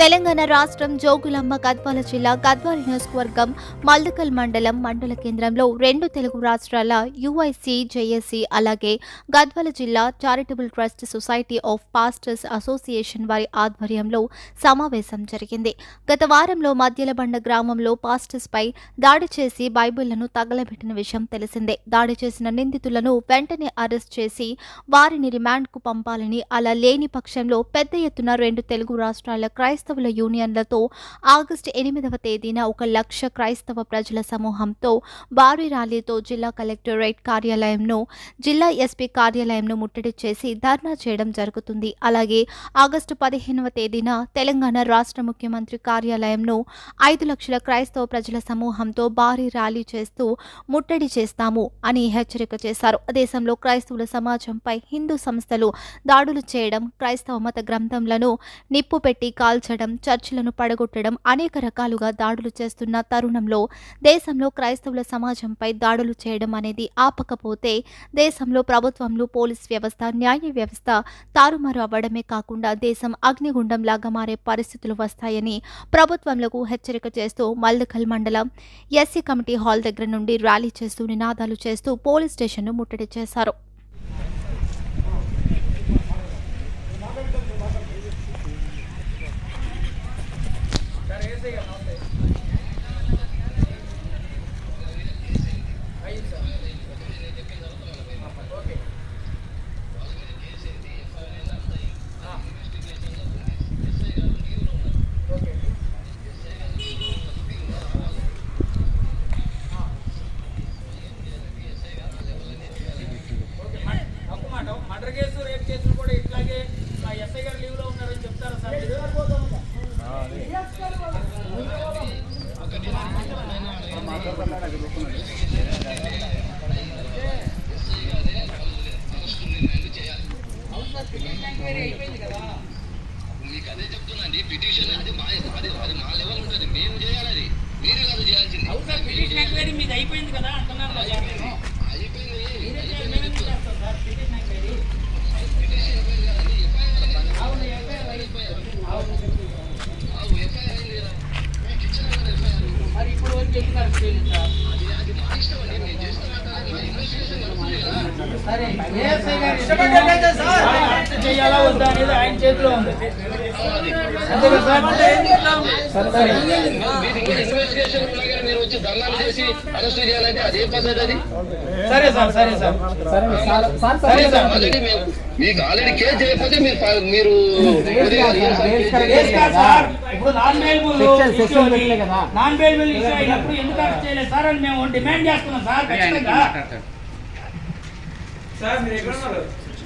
తెలంగాణ రాష్ట్రం జోగులమ్మ గద్వాల జిల్లా గద్వాల నియోజకవర్గం మల్దకల్ మండలం మండల కేంద్రంలో రెండు తెలుగు రాష్ట్రాల యుఐసి జేఏసి అలాగే గద్వాల జిల్లా charitable trust society of pastors association వారి ఆధ్వర్యంలో సమావేశం జరిగింది. గత వారంలో మద్యలబండ గ్రామంలో పాస్టర్స్ పై దాడి చేసి బైబిళ్ళను తగలబెట్టిన విషయం తెలిసిందే. దాడి చేసిన నిందితులను వెంటనే అరెస్ట్ చేసి వారిని రిమాండ్కు పంపాలని అలా లేని పక్షంలో పెద్ద ఎత్తున రెండు తెలుగు రాష్ట్రాల క్రైస్తవుల యూనియన్లతో ఆగస్టు ఎనిమిదవ తేదీన ఒక లక్ష క్రైస్తవ ప్రజల సమూహంతో భారీ ర్యాలీతో జిల్లా కలెక్టరేట్ కార్యాలయంను జిల్లా ఎస్పీ కార్యాలయంను ముట్టడి చేసి ధర్నా చేయడం జరుగుతుంది. అలాగే ఆగస్టు పదిహేనవ తేదీన తెలంగాణ రాష్ట్ర ముఖ్యమంత్రి కార్యాలయంను ఐదు లక్షల క్రైస్తవ ప్రజల సమూహంతో భారీ ర్యాలీ చేస్తూ ముట్టడి చేస్తాము అని హెచ్చరిక చేశారు. దేశంలో క్రైస్తవుల సమాజంపై హిందూ సంస్థలు దాడులు చేయడం క్రైస్తవ మత గ్రంథంలను నిప్పు పెట్టి కాల్చడం చర్చిలను పడగొట్టడం అనేక రకాలుగా దాడులు చేస్తున్న తరుణంలో దేశంలో క్రైస్తవుల సమాజంపై దాడులు చేయడం అనేది ఆపకపోతే దేశంలో ప్రభుత్వంలో పోలీస్ వ్యవస్థ న్యాయ వ్యవస్థ తారుమారు అవ్వడమే కాకుండా దేశం అగ్నిగుండంలాగా మారే పరిస్థితులు వస్తాయని ప్రభుత్వంలకు హెచ్చరిక చేస్తూ మల్దకల్ మండలం ఎస్సీ కమిటీ హాల్ దగ్గర నుండి ర్యాలీ చేస్తూ నినాదాలు చేస్తూ పోలీస్ స్టేషన్ను ముట్టడి చేశారు. Parece que no sé. మీకు అదే చెప్తున్నాండి పిటిషన్ అది మా అది అది మా లెవెల్ ఉంటుంది మేము చేయాలి అది మీరు కాదు చేయాల్సింది అయిపోయింది కదా అంటున్నారు చేయాలి, సార్ అయిపోయింది. కదా మరి ఇప్పుడు వరకు సార్ ఇష్టం చేయాలా వద్దా అనేది ఆయన చేతిలో ఉంది. అంతే సార్ సరే మీరు మీరు సరే సార్ సరే సార్. సరే సార్ మీకు ఆల్రెడీ కేసు చేయకపోతే మీరు మీరు సార్. ఇప్పుడు non bailable non bailable issue అయినప్పుడు ఎందుకు అరెస్ట్ చేయలేదు సార్ అని మేము డిమాండ్ చేస్తున్నాం సార్ ఖచ్చితంగా.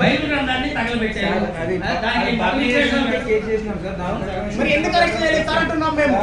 బయట దాన్ని తగలబెట్టారు మరి ఎందుకు అరెస్ట్ చేయలేదు సార్ అంటున్నాం మేము.